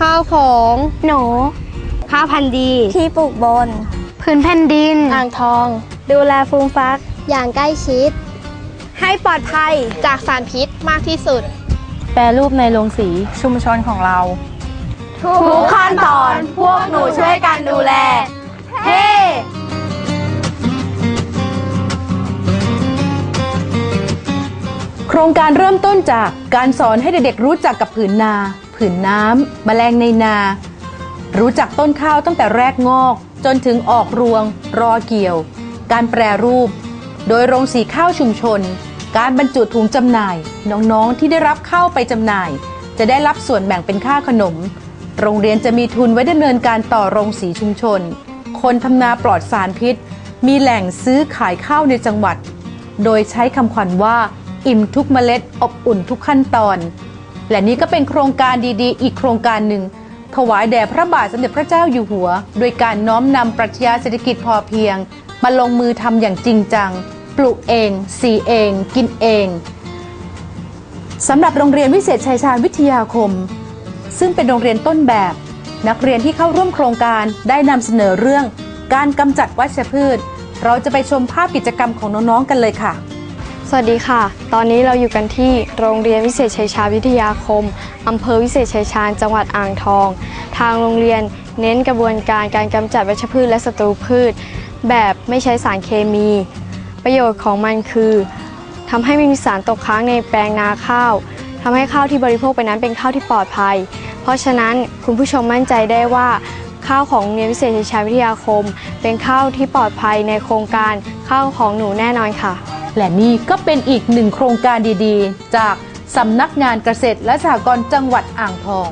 ข้าวของหนูข้าวพันธุ์ดีที่ปลูกบน พื้นแผ่นดินอ่างทอง ดูแลฟูมฟักอย่างใกล้ชิด ให้ปลอดภัยจากสารพิษมากที่สุด แปรรูปในโรงสีชุมชนของเรา ทุกขั้นตอนพวกหนูช่วยกันดูแล เฮ้โครงการเริ่มต้นจากการสอนให้เด็กๆรู้จักกับผืนนา ผืนน้ำแมลงในนา รู้จักต้นข้าวตั้งแต่แรกงอก จนถึงออกรวง รอเกี่ยว การแปรรูป โดยโรงสีข้าวชุมชน การบรรจุถุงจำหน่าย น้องๆที่ได้รับข้าวไปจำหน่าย จะได้รับส่วนแบ่งเป็นค่าขนม โรงเรียนจะมีทุนไว้ดำเนินการต่อโรงสีชุมชน คนทำนาปลอดสารพิษ มีแหล่งซื้อขายข้าวในจังหวัด โดยใช้คำขวัญว่า อิ่มทุกเมล็ดอบอุ่นทุกขั้นตอน และนี่ก็เป็นโครงการดีๆ อีกโครงการหนึ่ง ถวายแด่พระบาทสมเด็จพระเจ้าอยู่หัว โดยการน้อมนำปรัชญาเศรษฐกิจพอเพียง มาลงมือทำอย่างจริงจัง ปลูกเอง สีเอง กินเองสำหรับโรงเรียนวิเศษชัยชาญวิทยาคม ซึ่งเป็นโรงเรียนต้นแบบ นักเรียนที่เข้าร่วมโครงการได้นำเสนอเรื่อง การกำจัดวัชพืช เราจะไปชมภาพกิจกรรมของน้องๆกันเลยค่ะ วัสดีค่ะ ตอนนี้เราอยู่กันที่โรงเรียนวิเศษชัยชาญวิทยาคม อำเภอวิเศษชัยชาญ จังหวัดอ่างทอง ทางโรงเรียนเน้นกระบวนการการกำจัดวัชพืชและศัตรูพืช แบบไม่ใช้สารเคมี ประโยชน์ของมันคือทำให้ไม่มีสารตกค้างในแปลงนาข้าวทำให้ข้าวที่บริโภคไปนั้นเป็นข้าวที่ปลอดภัย เพราะฉะนั้นคุณผู้ชมมั่นใจได้ว่าข้าวของโรงเรียนวิเศษชัยชาญวิทยาคม เป็นข้าวที่ปลอดภัยในโครงการข้าวของหนูแน่นอนค่ะ และนี่ก็เป็นอีกหนึ่งโครงการดีๆ จากสำนักงานเกษตรและสหกรณ์จังหวัดอ่างทอง